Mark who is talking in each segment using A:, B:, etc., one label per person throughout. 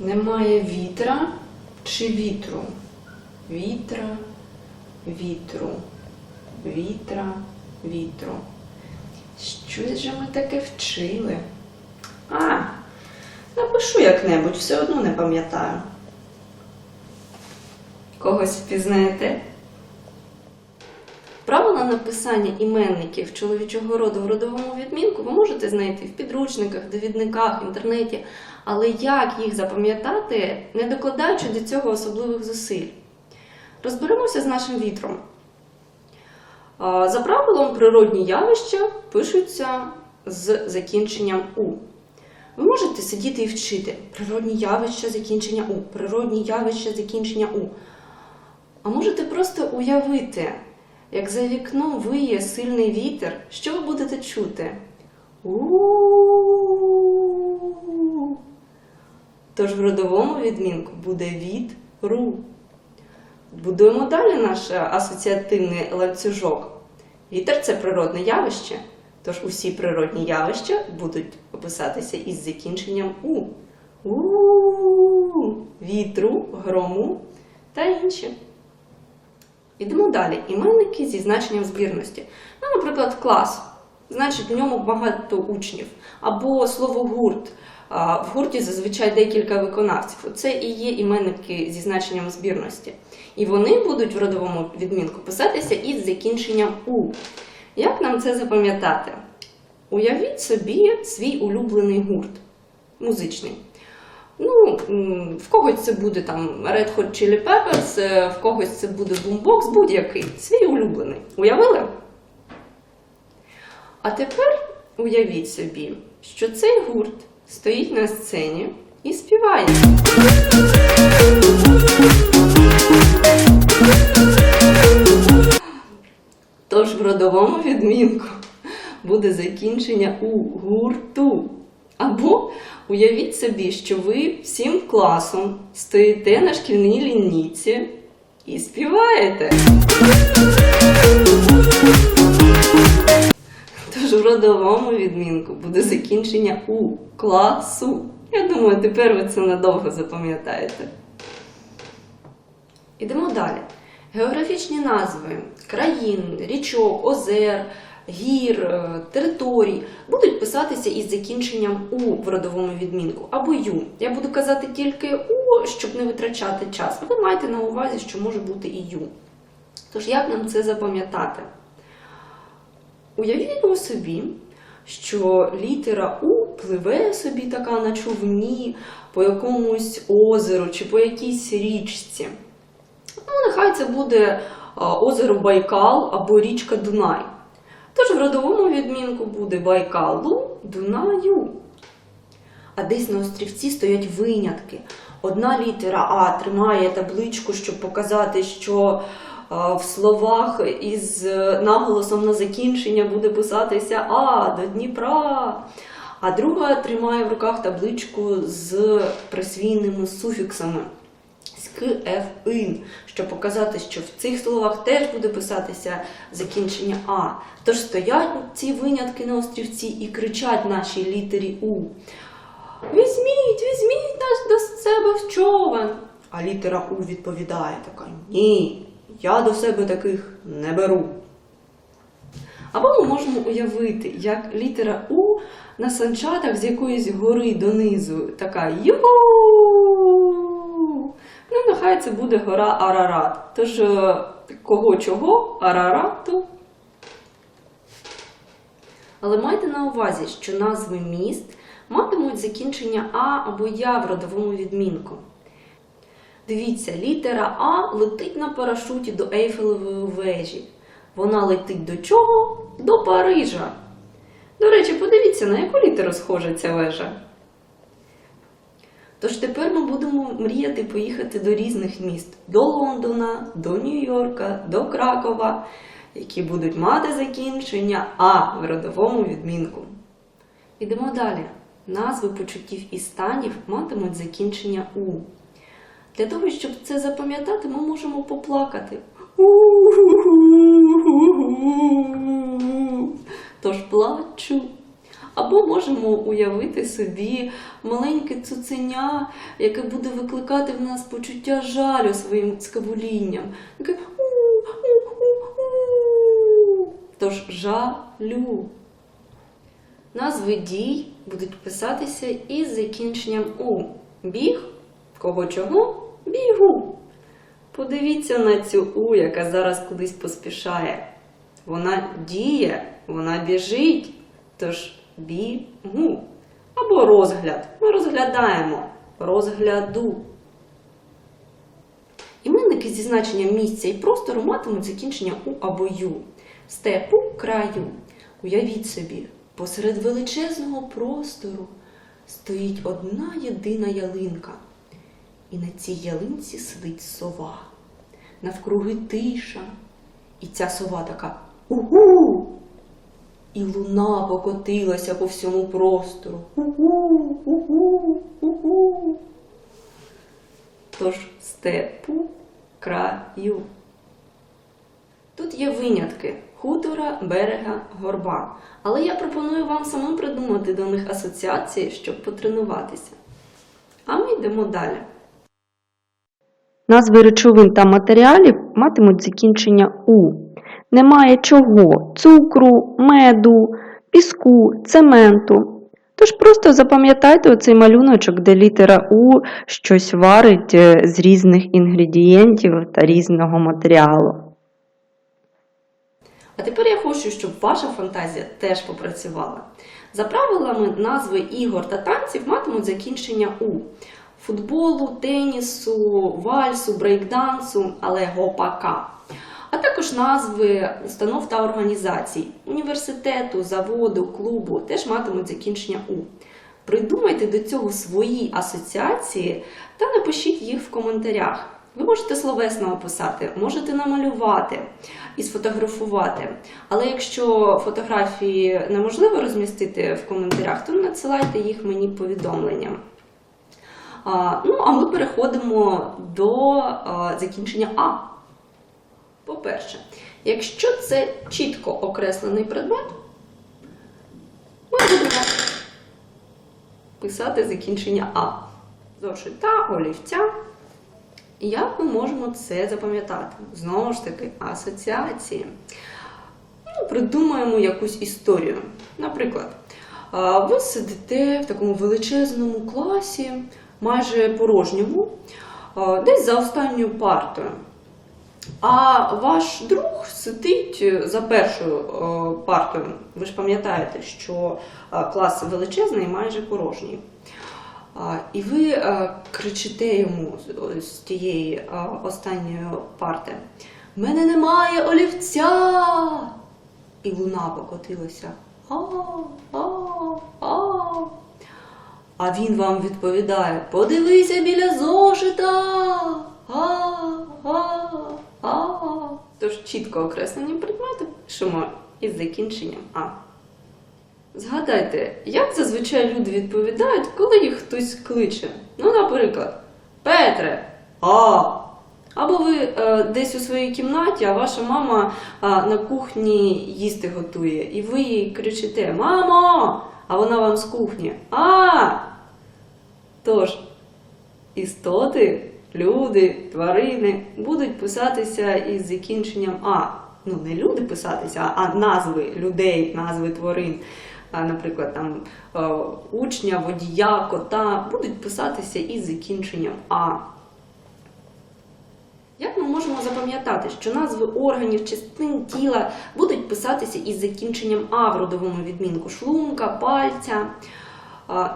A: Немає вітра чи вітру? Вітра, вітру, вітра, вітру. Щось же ми таке вчили. А, напишу як-небудь, все одно не пам'ятаю. Когось впізнаєте? Правила написання іменників чоловічого роду в родовому відмінку ви можете знайти в підручниках, довідниках, інтернеті, але як їх запам'ятати, не докладаючи до цього особливих зусиль? Розберемося з нашим вітром. За правилом, природні явища пишуться з закінченням У. Ви можете сидіти і вчити природні явища закінчення У, природні явища закінчення У. А можете просто уявити, як за вікном виє сильний вітер, що ви будете чути? У. Тож в родовому відмінку буде від ру. Будуємо далі наш асоціативний ланцюжок. Вітер це природне явище, тож усі природні явища будуть описатися із закінченням у. У вітру, грому та інші. Ідемо далі. Іменники зі значенням збірності. Ну, наприклад, клас. Значить, в ньому багато учнів. Або слово гурт. В гурті зазвичай декілька виконавців. Це і є іменники зі значенням збірності. І вони будуть в родовому відмінку писатися із закінченням У. Як нам це запам'ятати? Уявіть собі свій улюблений гурт музичний. Ну, в когось це буде там Red Hot Chili Peppers, е, в когось це буде Boombox, будь-який, свій улюблений. Уявили? А тепер уявіть собі, що цей гурт стоїть на сцені і співає. Тож в родовому відмінку буде закінчення у гурту. Або уявіть собі, що ви всім класом стоїте на шкільній лінійці і співаєте. Тож в родовому відмінку буде закінчення у класу. Я думаю, тепер ви це надовго запам'ятаєте. Ідемо далі. Географічні назви країн, річок, озер, гір, е, територій будуть писатися із закінченням У в родовому відмінку або Ю. Я буду казати тільки У, щоб не витрачати час. Ви маєте на увазі, що може бути і Ю. Тож, як нам це запам'ятати? Уявімо собі, що літера У пливе собі така на човні по якомусь озеру чи по якійсь річці. Ну, нехай це буде озеро Байкал або річка Дунай. Тож в родовому відмінку буде Байкалу, Дунаю. А десь на острівці стоять винятки. Одна літера А тримає табличку, щоб показати, що а, в словах із е, наголосом на закінчення буде писатися А до Дніпра. А друга тримає в руках табличку з присвійними суфіксами з «ки», щоб показати, що в цих словах теж буде писатися закінчення А. Тож стоять ці винятки на острівці і кричать нашій літері У. Візьміть, візьміть нас до себе в човен. А літера У відповідає така: Ні, я до себе таких не беру. Або ми можемо уявити, як літера У на санчатах з якоїсь гори донизу така ю. Ну, нехай це буде гора Арарат. Тож е, кого чого Арарату. Але майте на увазі, що назви міст матимуть закінчення А або Я в родовому відмінку. Дивіться, літера А летить на парашуті до Ейфелевої вежі. Вона летить до чого? До Парижа. До речі, подивіться, на яку літеру схожа ця вежа. Тож тепер ми будемо мріяти поїхати до різних міст: до Лондона, до Нью-Йорка, до Кракова, які будуть мати закінчення А в родовому відмінку. Ідемо далі. Назви почуттів і станів матимуть закінчення У. Для того, щоб це запам'ятати, ми можемо поплакати. Тож плачу. Або можемо уявити собі маленьке цуценя, яке буде викликати в нас почуття жалю своїм скавулінням. Таке у-у-у-у. Тож жалю. Назви дій будуть писатися із закінченням у. Біг, кого чого? Бігу. Подивіться на цю У, яка зараз кудись поспішає. Вона діє, вона біжить. Тож бігу. Або розгляд. Ми розглядаємо розгляду. Іменники зі значенням місця і простору матимуть закінчення у або ю. Степу краю. Уявіть собі, посеред величезного простору стоїть одна єдина ялинка. І на цій ялинці сидить сова. Навкруги тиша. І ця сова така угу. І луна покотилася по всьому простору. Угу, угу, угу. Тож степу краю. Тут є винятки хутора, берега, горба. Але я пропоную вам самим придумати до них асоціації, щоб потренуватися. А ми йдемо далі.
B: Назви речовин та матеріалів матимуть закінчення у. Немає чого цукру, меду, піску, цементу. Тож просто запам'ятайте оцей малюночок, де літера У щось варить е, з різних інгредієнтів та різного матеріалу.
A: А тепер я хочу, щоб ваша фантазія теж попрацювала. За правилами, назви ігор та танців матимуть закінчення У. Футболу, тенісу, вальсу, брейкдансу, але гопака. А також назви установ та організацій університету, заводу, клубу теж матимуть закінчення У. Придумайте до цього свої асоціації та напишіть їх в коментарях. Ви можете словесно описати, можете намалювати і сфотографувати. Але якщо фотографії неможливо розмістити в коментарях, то надсилайте їх мені повідомленням. Ну, а ми переходимо до закінчення А. По-перше, якщо це чітко окреслений предмет, ми будемо писати закінчення А. Зошита, олівця. Як ми можемо це запам'ятати? Знову ж таки, асоціації. Ну, придумаємо якусь історію. Наприклад, ви сидите в такому величезному класі, майже порожньому, десь за останньою партою. А ваш друг сидить за першою е, партою. Ви ж пам'ятаєте, що е, клас величезний майже порожній. І ви е, кричите йому з- тієї е, останньої парти: мене немає олівця! І луна покотилася. А, а, а. А він вам відповідає: Подивися біля зошита. А, а, а. Тож чітко окреслені предмети пишемо із закінченням А. Згадайте, як зазвичай люди відповідають, коли їх хтось кличе. Ну, наприклад, Петре, а. Або ви е, десь у своїй кімнаті, а ваша мама е, на кухні їсти готує, і ви їй кричите Мамо! А вона вам з кухні. А! Тож, істоти, люди, тварини будуть писатися із закінченням А. Ну, не люди писатися, а назви людей, назви тварин. Наприклад, там е, учня, водія, кота будуть писатися із закінченням А. Як ми можемо запам'ятати, що назви органів, частин тіла будуть писатися із закінченням А в родовому відмінку шлунка, пальця.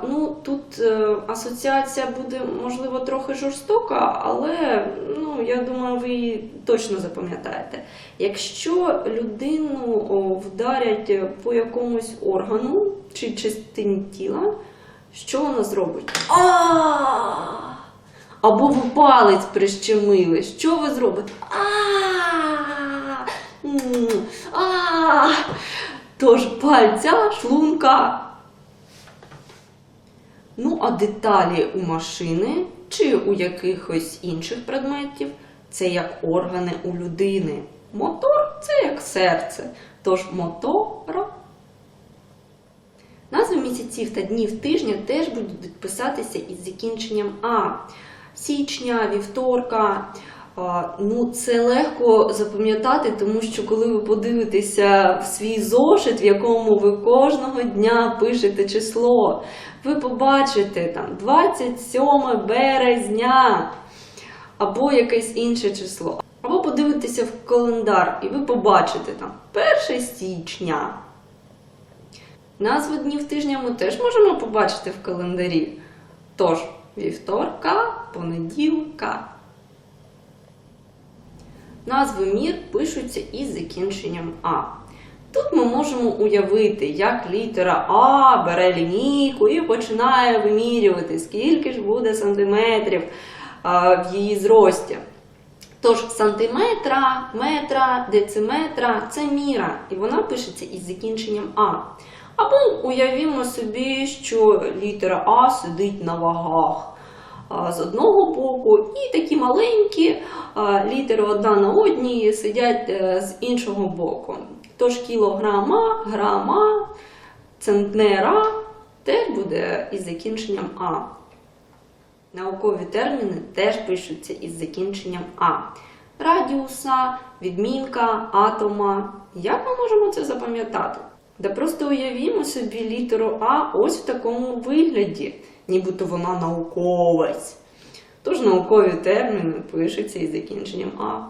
A: Ну, тут е, асоціація буде, можливо, трохи жорстока, але ну, я думаю, ви її точно запам'ятаєте. Якщо людину вдарять по якомусь органу чи частині тіла, що вона зробить? А! Або ви палець прищемили. Що ви зробите? А! Тож пальця, шлунка. Ну, а деталі у машини чи у якихось інших предметів це як органи у людини. Мотор це як серце. Тож мотора. Назви місяців та днів тижня теж будуть писатися із закінченням А. Січня, вівторка. Ну, це легко запам'ятати, тому що коли ви подивитеся в свій зошит, в якому ви кожного дня пишете число, ви побачите там 27 березня або якесь інше число. Або подивитеся в календар, і ви побачите там 1 січня. Назву днів тижня ми теж можемо побачити в календарі. Тож, вівторка, понеділка. Назви мір пишуться із закінченням А. Тут ми можемо уявити, як літера А бере лінійку і починає вимірювати, скільки ж буде сантиметрів в її зрості. Тож сантиметра, метра, дециметра це міра, і вона пишеться із закінченням А. Або уявімо собі, що літера А сидить на вагах з одного боку, і такі маленькі літери одна на одній сидять е, з іншого боку. Тож кілограма, грама, центнера теж буде із закінченням А. Наукові терміни теж пишуться із закінченням А. Радіуса, відмінка, атома. Як ми можемо це запам'ятати? Да просто уявімо собі літеру А ось в такому вигляді, нібито вона науковець. Тож наукові терміни пишуться із закінченням А.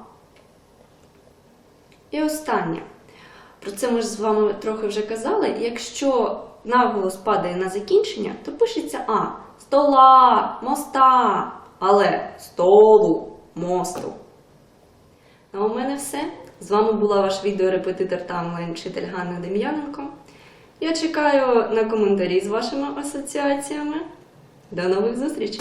A: І останнє. Про це ми ж з вами трохи вже казали. Якщо наголос падає на закінчення, то пишеться А. Стола, моста, але столу, мосту. А у мене все. З вами була ваш відеорепетитор та онлайн-вчитель Ганна Дем'яненко. Я чекаю на коментарі з вашими асоціаціями. До нових зустрічей!